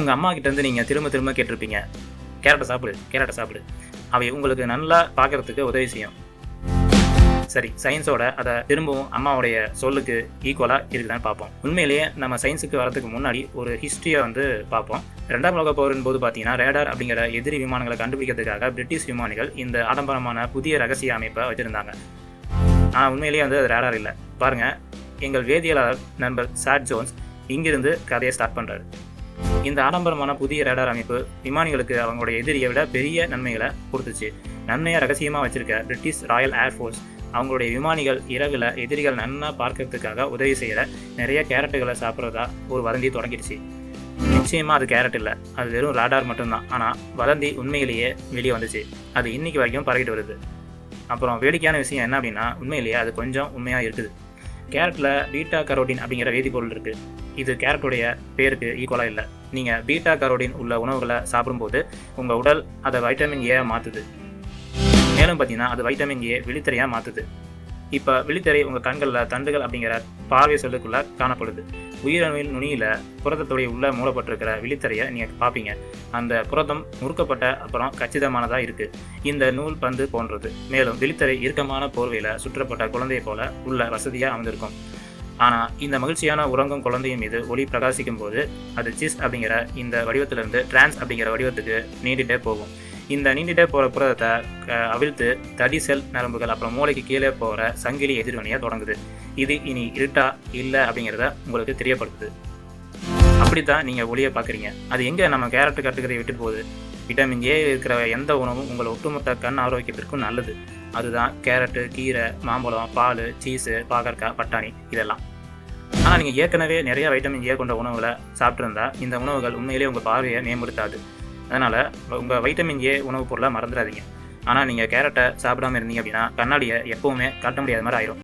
உங்கள் அம்மா கிட்டேருந்து நீங்கள் திரும்ப திரும்ப கேட்டிருப்பீங்க. கேரட்டை சாப்பிடு கேரட்டை சாப்பிடு. அவை உங்களுக்கு நல்லா பார்க்கறதுக்கு உதவி செய்யும். சரி சயின்ஸோட அதை திரும்பவும் அம்மாவுடைய சொல்லுக்கு ஈக்குவலாக இருக்குதான்னு பார்ப்போம். உண்மையிலேயே நம்ம சயின்ஸுக்கு வரதுக்கு முன்னாடி ஒரு ஹிஸ்ட்ரியை வந்து பார்ப்போம். ரெண்டாம் உலக போரின் போது பார்த்தீங்கன்னா ரேடார் அப்படிங்கிற எதிரி விமானங்களை கண்டுபிடிக்கிறதுக்காக பிரிட்டிஷ் விமானிகள் இந்த ஆடம்பரமான புதிய ரகசிய அமைப்பை வச்சுருந்தாங்க. ஆனால் உண்மையிலேயே வந்து அது ரேடார் இல்லை. பாருங்க எங்கள் வேதியியலாளர் நண்பர் சாட் ஜோன்ஸ் இங்கிருந்து கதையை ஸ்டார்ட் பண்ணுறாரு இந்த ஆடம்பரமான புதிய ரேடார் அமைப்பு விமானிகளுக்கு அவங்களுடைய எதிரியை விட பெரிய நன்மைகளை கொடுத்துச்சு. நன்மையை ரகசியமாக வச்சிருக்க பிரிட்டிஷ் ராயல் ஏர்ஃபோர்ஸ் அவங்களுடைய விமானிகள் இரவில் எதிரிகள் நன்னா பார்க்கறதுக்காக உதவி செய்கிற நிறைய கேரட்டுகளை சாப்பிட்றதா ஒரு வதந்தி தொடங்கிடுச்சு. நிச்சயமாக அது கேரட் இல்லை. அது வெறும் ராடார் மட்டும்தான். ஆனால் வதந்தி உண்மையிலேயே வெளியே வந்துச்சு. அது இன்னைக்கு வரைக்கும் பரவிட்டு வருது. அப்புறம் வேடிக்கையான விஷயம் என்ன அப்படின்னா உண்மையிலேயே அது கொஞ்சம் உண்மையாக இருக்குது. கேரட்டில் பீட்டா கரோட்டின் அப்படிங்கிற வேதிப்பொருள் இருக்குது இது கேரட்டுடைய பேருக்கு ஈக்குவலாக இல்லை. நீங்கள் பீட்டா கரோட்டின் உள்ள உணவுகளை சாப்பிடும்போது உங்கள் உடல் அதை வைட்டமின் ஏ மாற்றுது மேலும் பார்த்தீங்கன்னா அது வைட்டமின் ஏ விழித்திரையாக மாற்றுது இப்போ விழித்திரை உங்கள் கண்களில் தண்டுகள் அப்படிங்கிற பார்வை சொல்லுக்குள்ளே காணப்படுது. உயிரணுவின் நுனியில் புரதத்துடைய உள்ள மூடப்பட்டிருக்கிற விழித்திரையை நீங்கள் பார்ப்பீங்க. அந்த புரதம் முறுக்கப்பட்ட அப்புறம் கச்சிதமானதாக இருக்குது இந்த நூல் பந்து போன்றது. மேலும் விழித்திரை இறுக்கமான போர்வையில் சுற்றப்பட்ட குழந்தையை போல உள்ள வசதியாக அமைந்திருக்கும். ஆனால் இந்த மகிழ்ச்சியான உறங்கும் குழந்தையின் மீது ஒளி பிரகாசிக்கும் போது அது சிஸ் அப்படிங்கிற இந்த வடிவத்திலிருந்து டிரான்ஸ் அப்படிங்கிற வடிவத்துக்கு நீண்டிட்டே போகும். இந்த நீண்டிட்டே போகிற புரதத்தை க- அவிழ்த்து தடி செல் நரம்புகள் அப்புறம் மூளைக்கு கீழே போகிற சங்கிலி எதிர்வினையை தொடங்குது. இது இனி இருட்டா இல்லை அப்படிங்கிறத உங்களுக்கு தெரியப்படுத்துது. அப்படித்தான் நீங்கள் ஒளியை பார்க்குறீங்க. அது எங்கே நம்ம கேரட்டு கட்டுக்கிறதை விட்டு போகுது? விட்டமின் ஏ இருக்கிற எந்த உணவும் உங்கள் ஒட்டுமொத்த கண் ஆரோக்கியத்திற்கும் நல்லது. அதுதான் கேரட்டு கீரை மாம்பழம் பால் சீஸு பாகற்காய் பட்டாணி இதெல்லாம். ஆனால் நீங்கள் ஏற்கனவே நிறைய வைட்டமின் ஏ கொண்ட உணவுகளை சாப்பிட்ருந்தா இந்த உணவுகள் உண்மையிலேயே உங்கள் பார்வையை மேம்படுத்தாது. அதனால் உங்கள் வைட்டமின் ஏ உணவுப் பொருளை மறந்துடாதீங்க. ஆனால் நீங்கள் கேரட்டை சாப்பிடாம இருந்தீங்க அப்படின்னா கண்ணாடியை எப்பவுமே காட்ட முடியாத மாதிரி ஆயிரும்.